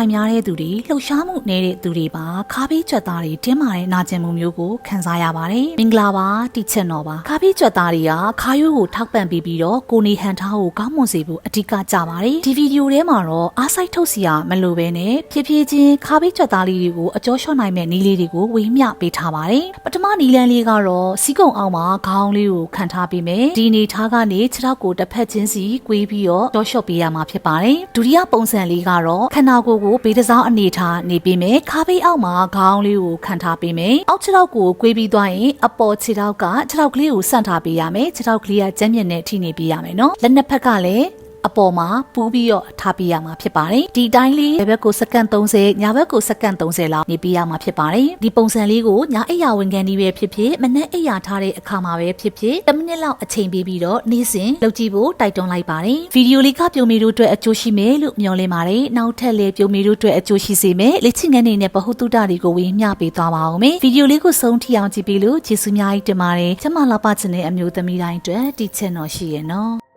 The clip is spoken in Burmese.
ခိုင်များတဲ့သူတွေလှုပ်ရှားမှုနေတဲ့သူတွေပါခါးပြီးကြွက်သားတွေတင်းမာတဲ့နာကျင်မှုမျိုးကိုခံစားရပါတယ်မင်္ဂလာပါတိချက်တော်ပါခါးပြီးကြွက်သားတွေကခါရိုးကိုထောက်ပံ့ပြီးပြီးတော့ကိုနေဟန်ထားကိုကောင်းမွန်စေဖို့အဓိကကြပါတယ်ဒီဗီဒီယိုထဲမှာတော့အားစိုက်ထုတ်စီရမလိုပဲနဲ့ဖြည်းဖြည်းချင်းခါးပြီးကြွက်သားလေးတွေကိုအကျော်လျှော့နိုင်မဲ့နီးလေးတွေကိုဝေမျှပေးထားပါတယ်ပထမနီးလန်းလေးကတော့စီးကုံအောင်မှာခေါင်းလေးကိုခံထားပေးမယ်ဒီအနေထားကနေခြေထောက်ကိုတစ်ဖက်ချင်းစီကွေးပြီးတော့ကျော်လျှော့ပေးရမှာဖြစ်ပါတယ်ဒုတိယပုံစံလေးကတော့ခန္ဓာကိုယ်ကိုဘေးတစားအနေထားနေပေးမယ်ခါးဘေးအောက်မှာခေါင်းလေးကိုခံထားပေးမယ်အောက်ခြေထောက်ကိုကွေးပြီးသွားရင်အပေါ်ခြေထောက်ကခြေထောက်ကလေးကိုဆန့်ထားပေးရမယ်ခြေထောက်ကလေးကကျမ်းမြင့်နဲ့ထိနေပေးရမယ်နော်လက်နှစ်ဖက်ကလည်း အပေါ်မှာပူးပြီးတော့ထားပြရမှာဖြစ်ပါတယ်ဒီတိုင်းလေးဘက်ကိုစက္ကန့်30ညာဘက်ကိုစက္ကန့်30လောက်နေပြရမှာဖြစ်ပါတယ်ဒီပုံစံလေးကိုညာအိယာဝင်ကန်ဒီပဲဖြစ်ဖြစ်မနက်အိယာထားတဲ့အခါမှာပဲဖြစ်ဖြစ်10မိနစ်လောက်အချိန်ပေးပြီးတော့နေ့စဉ်လုပ်ကြည့်ဖို့တိုက်တွန်းလိုက်ပါတယ်ဗီဒီယိုလေးကပြုံမီတို့အတွက်အကျိုးရှိမယ်လို့မျှော်လင့်ပါတယ်နောက်ထပ်လည်းပြုံမီတို့အတွက်အကျိုးရှိစေမယ်လက်ချင်ငန်းနေနဲ့ဗဟုသုတတွေကိုဝေမျှပေးသွားပါအောင်မယ်ဗီဒီယိုလေးကိုဆုံးထိအောင်ကြည့်ပြီးလို့ကျေးဇူးများကြီးတင်ပါတယ်ကျမလာပချင်တဲ့အမျိုးသမီးတိုင်းအတွက်တီချင်တော်ရှိရနော်